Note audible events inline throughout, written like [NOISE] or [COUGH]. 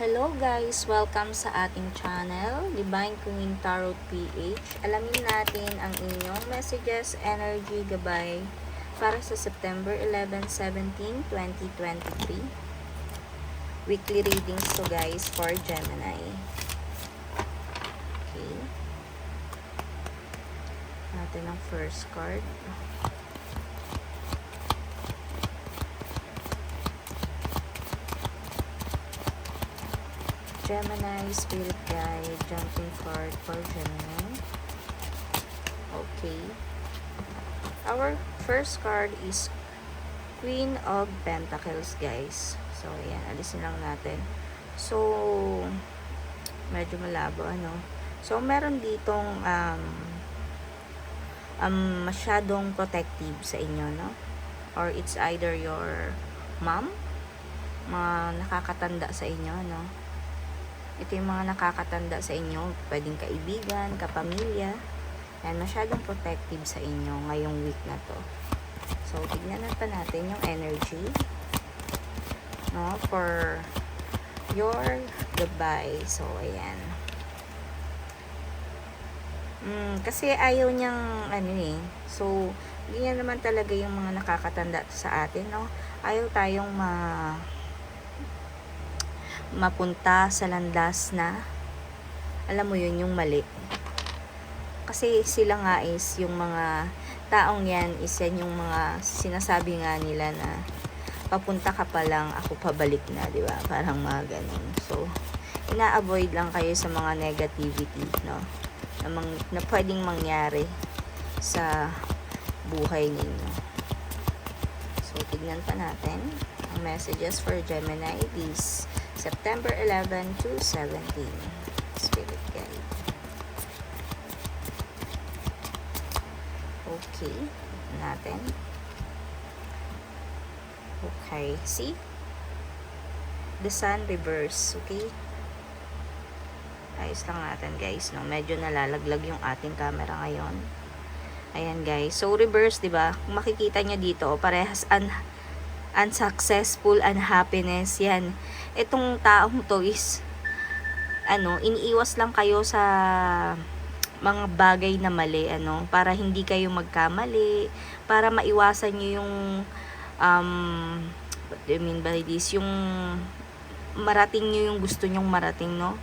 Hello guys! Welcome sa ating channel, Divine Queen Tarot PH. Alamin natin ang inyong messages, energy, gabay para sa September 11, 17, 2023. Weekly readings to guys for Gemini. Okay. Natin ang first card. Gemini, Spirit Guide, Jumping Card for Gemini. Okay. Our first card is Queen of Pentacles, guys. So, ayan. Alisin lang natin. So, medyo malabo, ano. So, meron ditong um, um, masyadong protective sa inyo, no? Or it's either your mom, mga nakakatanda sa inyo, no? Ito yung mga nakakatanda sa inyo, pwedeng kaibigan, kapamilya, yan, masyadong protective sa inyo ngayong week na to. So, tignan na natin yung energy, no, for your goodbye. So, ayan. Mm, kasi ayaw niyang, ano eh, so, ganyan naman talaga yung mga nakakatanda sa atin, no? Ayaw tayong ma mapunta sa landas na alam mo yun yung mali. Kasi sila nga is yung mga taong yan is yan yung mga sinasabi nga nila na papunta ka pa lang ako pabalik na di ba? Parang mga ganun. So ina-avoid lang kayo sa mga negativity no? Na, mang, na pwedeng mangyari sa buhay ninyo. So tignan pa natin ang messages for Gemini. This September 11 to 17. Spirit guide. Okay. Natin. Okay. See? The sun reverse. Okay? Ayos lang natin guys. No? Medyo nalalaglag yung ating camera ngayon. Ayan guys. So reverse, 'di ba? Makikita niyo dito, parehas un unsuccessful, unhappiness. Yan. Itong taong to is ano, iniiwas lang kayo sa mga bagay na mali, ano, para hindi kayo magkamali, para maiwasan niyo yung um, what do you mean by this? Yung marating niyo yung gusto nyong marating, no?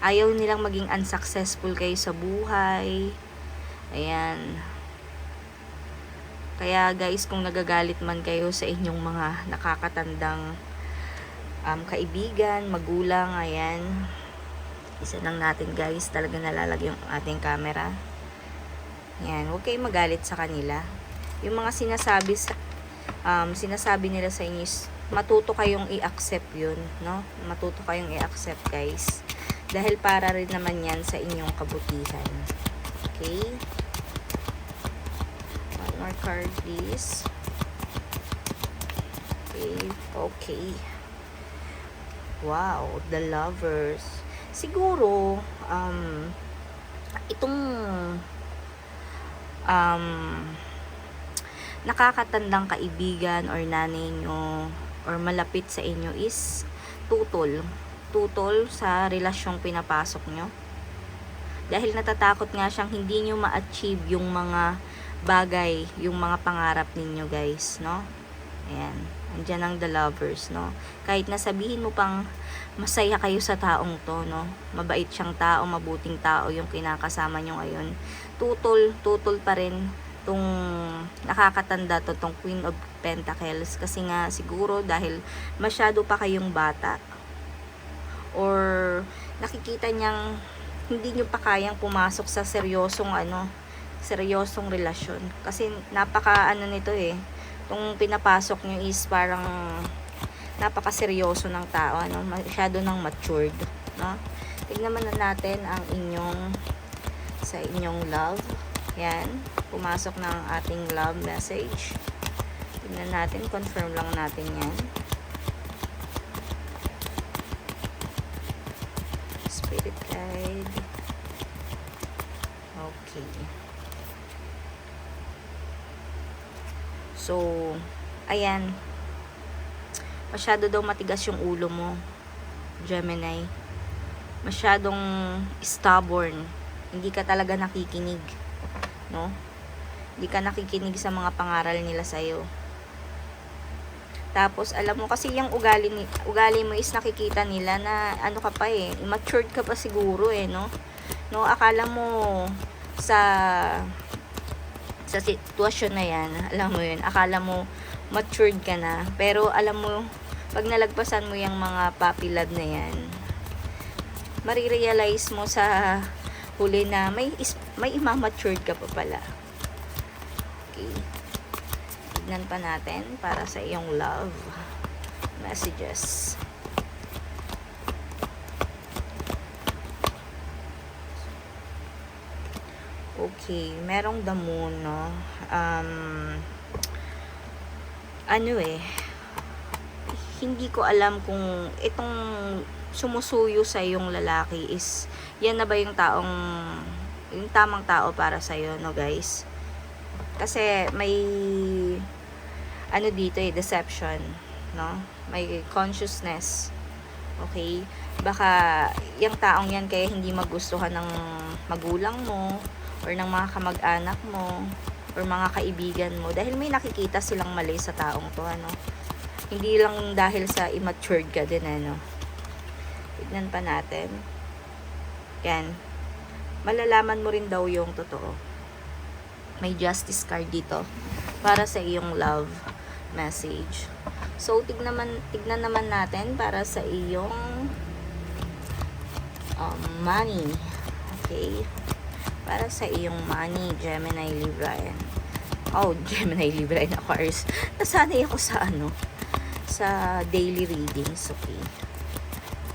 Ayaw nilang maging unsuccessful kayo sa buhay. Ayan. Kaya guys, kung nagagalit man kayo sa inyong mga nakakatandang um, kaibigan, magulang, ayan. Isa lang natin guys, talaga nalalag yung ating camera. Ayan, huwag kayong magalit sa kanila. Yung mga sinasabi sa, um, sinasabi nila sa inyo matuto kayong i-accept yun, no? Matuto kayong i-accept guys. Dahil para rin naman yan sa inyong kabutihan. Okay? More card please. Okay, okay. Wow, the lovers. Siguro, um, itong um, nakakatandang kaibigan or nanay nyo or malapit sa inyo is tutol. Tutol sa relasyong pinapasok nyo. Dahil natatakot nga siyang hindi nyo ma-achieve yung mga bagay, yung mga pangarap ninyo guys, no? Ayan. Andiyan ang the lovers, no? Kahit nasabihin mo pang masaya kayo sa taong to, no? Mabait siyang tao, mabuting tao yung kinakasama nyo ngayon. Tutol, tutol pa rin tong nakakatanda to, tong Queen of Pentacles. Kasi nga, siguro dahil masyado pa kayong bata. Or nakikita niyang hindi nyo pa kayang pumasok sa seryosong ano, seryosong relasyon. Kasi napaka ano nito eh, itong pinapasok nyo is parang napaka-seryoso ng tao, ano, masyado nang matured, no? Tignan naman natin ang inyong sa inyong love. Yan, pumasok na ating love message. Tignan natin, confirm lang natin yan. Spirit guide. Okay. So, ayan. Masyado daw matigas yung ulo mo. Gemini. Masyadong stubborn. Hindi ka talaga nakikinig. No? Hindi ka nakikinig sa mga pangaral nila sa'yo. Tapos, alam mo, kasi yung ugali, ni, ugali mo is nakikita nila na ano ka pa eh, matured ka pa siguro eh, no? No, akala mo sa sa sitwasyon na yan, alam mo yun, akala mo matured ka na. Pero alam mo, pag nalagpasan mo yung mga puppy love na yan, marirealize mo sa huli na may, is, may imamatured ka pa pala. Okay. Tignan pa natin para sa iyong love messages. Okay, merong the moon, no? Um, ano eh, hindi ko alam kung itong sumusuyo sa yung lalaki is, yan na ba yung taong, yung tamang tao para sa'yo, no guys? Kasi may, ano dito eh, deception, no? May consciousness, okay? Baka, yung taong yan kaya hindi magustuhan ng magulang mo, or ng mga kamag-anak mo or mga kaibigan mo dahil may nakikita silang mali sa taong to ano? Hindi lang dahil sa immatured ka din ano? Tignan pa natin. Yan. Malalaman mo rin daw yung totoo. May justice card dito para sa iyong love message. So tignan, man, tignan naman natin para sa iyong um, money. Okay para sa iyong money, Gemini Libra. Ayan. Oh, [LAUGHS] Gemini Libra and Aquarius. Nasanay ako sa ano, sa daily readings, okay.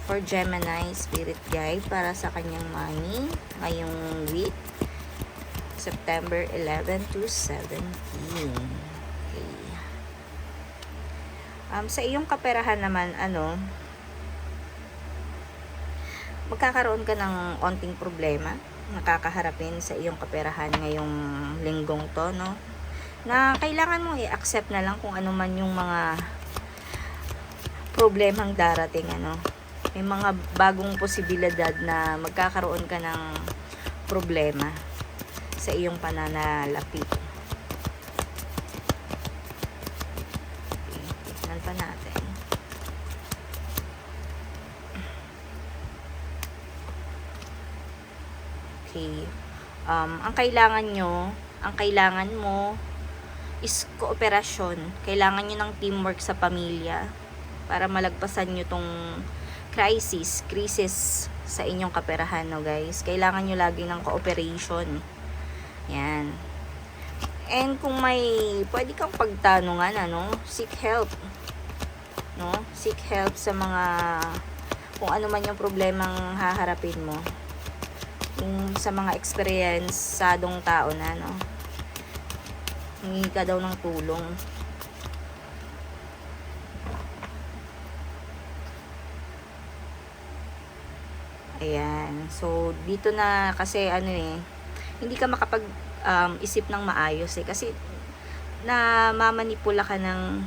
For Gemini Spirit Guide para sa kanyang money ngayong week, September 11 to 17. Okay. Um, sa iyong kaperahan naman, ano, magkakaroon ka ng onting problema nakakaharapin sa iyong kaperahan ngayong linggong to, no? Na kailangan mo i-accept na lang kung ano man yung mga problemang darating, ano? May mga bagong posibilidad na magkakaroon ka ng problema sa iyong pananalapi. Okay, tignan pa natin. Okay. Um, ang kailangan nyo, ang kailangan mo is kooperasyon. Kailangan nyo ng teamwork sa pamilya para malagpasan nyo tong crisis, crisis sa inyong kaperahan, no guys. Kailangan nyo lagi ng cooperation. Yan. And kung may pwede kang pagtanungan, ano, seek help. No? Seek help sa mga kung ano man yung problemang haharapin mo yung sa mga eksperyensadong tao na no? Hingi ka daw ng tulong. Ayan. So dito na kasi ano eh hindi ka makapag um, isip ng maayos eh. Kasi na mamanipula ka ng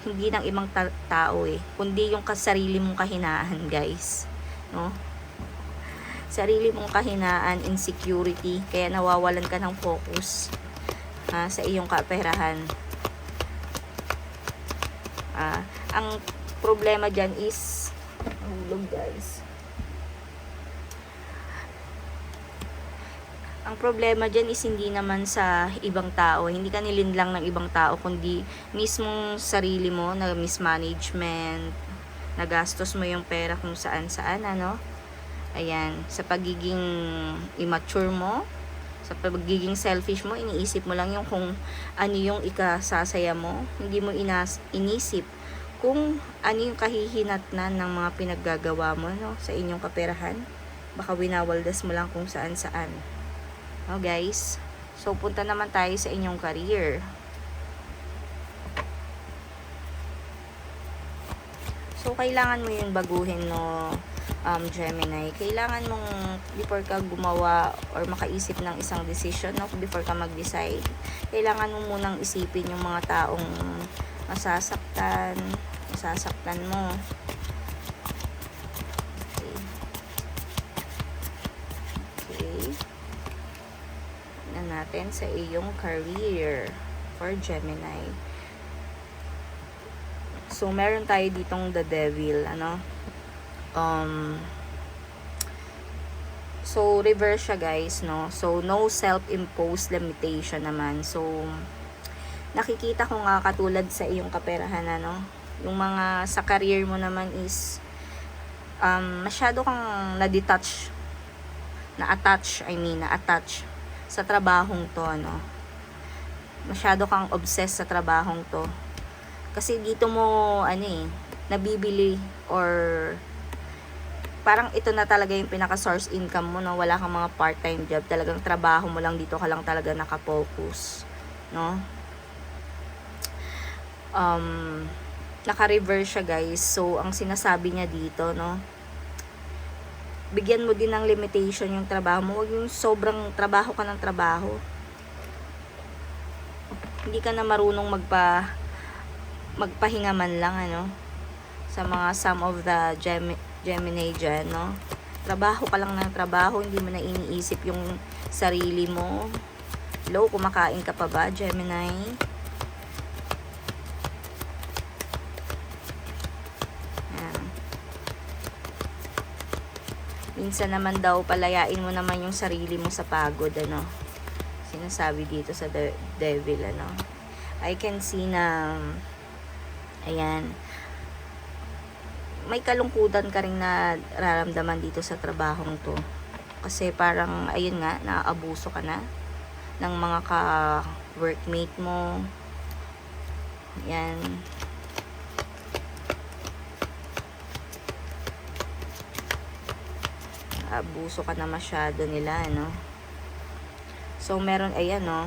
hindi ng ibang ta- tao eh. Kundi yung kasarili mong kahinaan guys. No sarili mong kahinaan, insecurity, kaya nawawalan ka ng focus ha, sa iyong kaperahan. Ah, ang problema dyan is, hulog guys. Ang problema dyan is hindi naman sa ibang tao, hindi ka nilinlang ng ibang tao, kundi mismong sarili mo na mismanagement, nagastos mo yung pera kung saan saan, ano, Ayan, sa pagiging immature mo, sa pagiging selfish mo, iniisip mo lang yung kung ano yung ikasasaya mo. Hindi mo inas inisip kung ano yung kahihinatnan ng mga pinaggagawa mo no, sa inyong kaperahan. Baka winawaldas mo lang kung saan saan. No, guys? So, punta naman tayo sa inyong career. So, kailangan mo yung baguhin, no, um, Gemini, kailangan mong before ka gumawa or makaisip ng isang decision, no? before ka mag-decide, kailangan mo munang isipin yung mga taong masasaktan, masasaktan mo. Okay. Okay. Na natin sa iyong career for Gemini. So, meron tayo ditong the devil, ano? Um, so, reverse siya guys, no? So, no self-imposed limitation naman. So, nakikita ko nga katulad sa iyong kaperahan, ano? Yung mga sa career mo naman is um, masyado kang na-detach na-attach, I mean, na-attach sa trabahong to, ano. Masyado kang obsessed sa trabahong to. Kasi dito mo, ano eh, nabibili or parang ito na talaga yung pinaka-source income mo, no? Wala kang mga part-time job. Talagang trabaho mo lang dito ka lang talaga nakafocus, no? Um, naka-reverse siya, guys. So, ang sinasabi niya dito, no? bigyan mo din ng limitation yung trabaho mo. Huwag yung sobrang trabaho ka ng trabaho. Hindi ka na marunong magpa magpahinga man lang ano sa mga some of the Gem Gemini dyan, no? Trabaho ka lang ng trabaho, hindi mo na iniisip yung sarili mo. Low, kumakain ka pa ba, Gemini? Minsan naman daw, palayain mo naman yung sarili mo sa pagod, ano. Sinasabi dito sa de- devil, ano. I can see na, ayan, may kalungkutan ka rin na nararamdaman dito sa trabahong to. Kasi parang, ayun nga, naaabuso ka na ng mga ka-workmate mo. Yan. abuso ka na masyado nila, no? So, meron, ayan, no?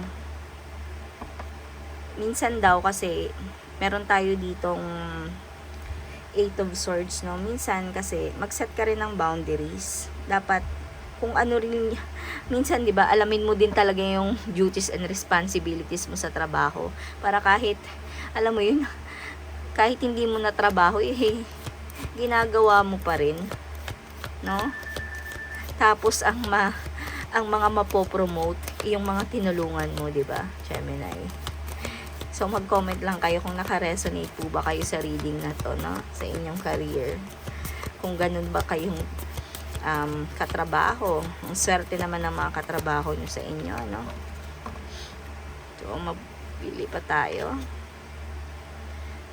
Minsan daw kasi, meron tayo ditong Eight of Swords, no? Minsan kasi, mag-set ka rin ng boundaries. Dapat, kung ano rin, [LAUGHS] minsan, di ba, alamin mo din talaga yung [LAUGHS] duties and responsibilities mo sa trabaho. Para kahit, alam mo yun, [LAUGHS] kahit hindi mo na trabaho, eh, ginagawa mo pa rin. No? Tapos ang ma ang mga mapopromote yung mga tinulungan mo, 'di ba? Gemini. So mag-comment lang kayo kung naka-resonate po ba kayo sa reading na to, no? Sa inyong career. Kung ganun ba kayong um, katrabaho. Ang swerte naman ng mga katrabaho nyo sa inyo, no? So, mabili pa tayo.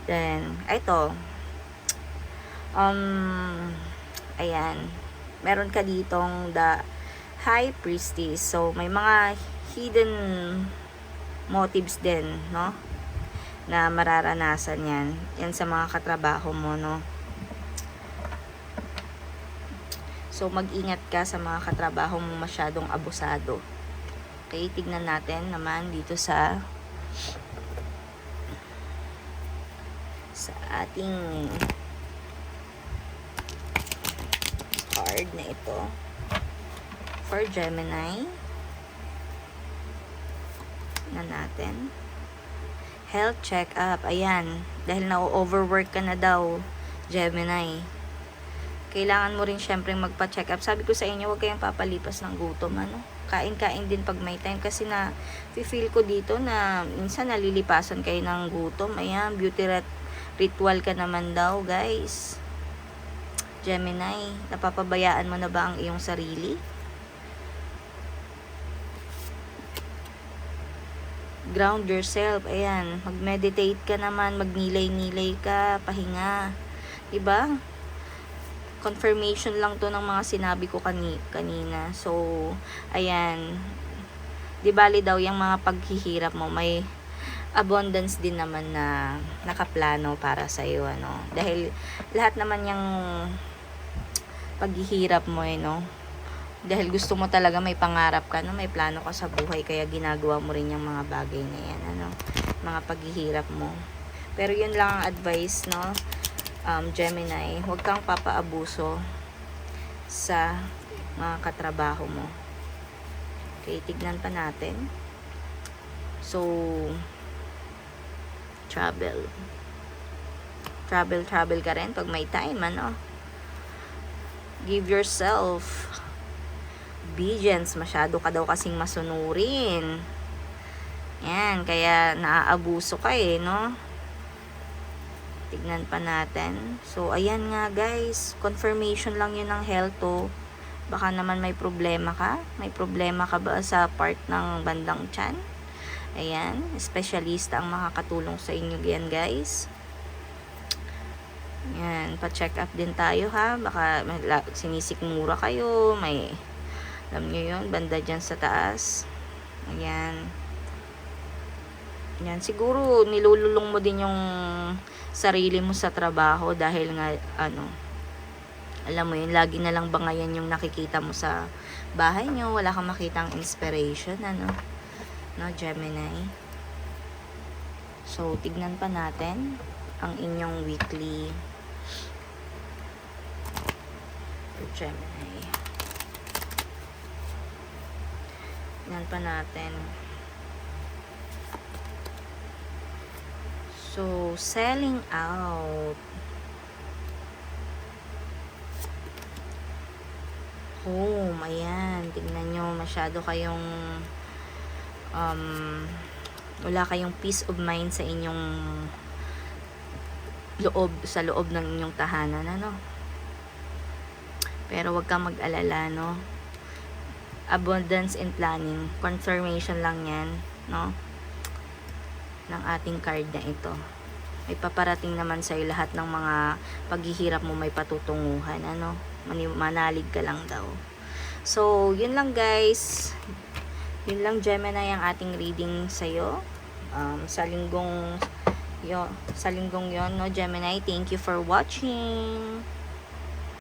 Then, ito. Um, ayan meron ka ditong the high priestess. So, may mga hidden motives din, no? Na mararanasan yan. Yan sa mga katrabaho mo, no? So, mag-ingat ka sa mga katrabaho mo masyadong abusado. Okay, tignan natin naman dito sa sa ating card na ito for Gemini na natin health check-up. Ayan. Dahil na-overwork ka na daw Gemini. Kailangan mo rin syempre magpa-check up sabi ko sa inyo huwag kayong papalipas ng gutom ano? Kain-kain din pag may time. Kasi na feel ko dito na minsan nalilipasan kayo ng gutom. Ayan beauty rit ritual ka naman daw guys. Gemini, napapabayaan mo na ba ang iyong sarili? Ground yourself. Ayan, mag-meditate ka naman, magnilay-nilay ka, pahinga. 'Di ba? Confirmation lang 'to ng mga sinabi ko kani kanina. So, ayan. 'Di bali daw yung mga paghihirap mo may abundance din naman na nakaplano para sa iyo ano dahil lahat naman yung paghihirap mo eh, no? Dahil gusto mo talaga may pangarap ka, no? May plano ka sa buhay, kaya ginagawa mo rin yung mga bagay na yan, ano? Mga paghihirap mo. Pero yun lang ang advice, no? Um, Gemini, huwag kang papaabuso sa mga katrabaho mo. Okay, tignan pa natin. So, travel. Travel, travel ka rin pag may time, ano? give yourself obedience. Masyado ka daw kasing masunurin. Yan, kaya naaabuso ka eh, no? Tignan pa natin. So, ayan nga guys, confirmation lang yun ng health to. Baka naman may problema ka. May problema ka ba sa part ng bandang chan? Ayan, specialista ang makakatulong sa inyo yan guys. Yan, pa-check up din tayo ha. Baka sinisikmura kayo, may alam nyo yun, banda dyan sa taas. Ayan. Yan, siguro nilululong mo din yung sarili mo sa trabaho dahil nga, ano, alam mo yun, lagi na lang bangayan yung nakikita mo sa bahay nyo, wala kang makitang inspiration, ano, no, Gemini. So, tignan pa natin ang inyong weekly Gemini. Tignan pa natin. So, selling out. Home, ayan. Tignan nyo, masyado kayong um, wala kayong peace of mind sa inyong loob, sa loob ng inyong tahanan, ano? Pero wag kang mag-alala, no? Abundance and planning. Confirmation lang yan, no? ng ating card na ito. May paparating naman sa'yo lahat ng mga paghihirap mo may patutunguhan. Ano? Manalig ka lang daw. So, yun lang guys. Yun lang Gemini ang ating reading sa'yo. Um, sa linggong yo, sa linggong yon no Gemini thank you for watching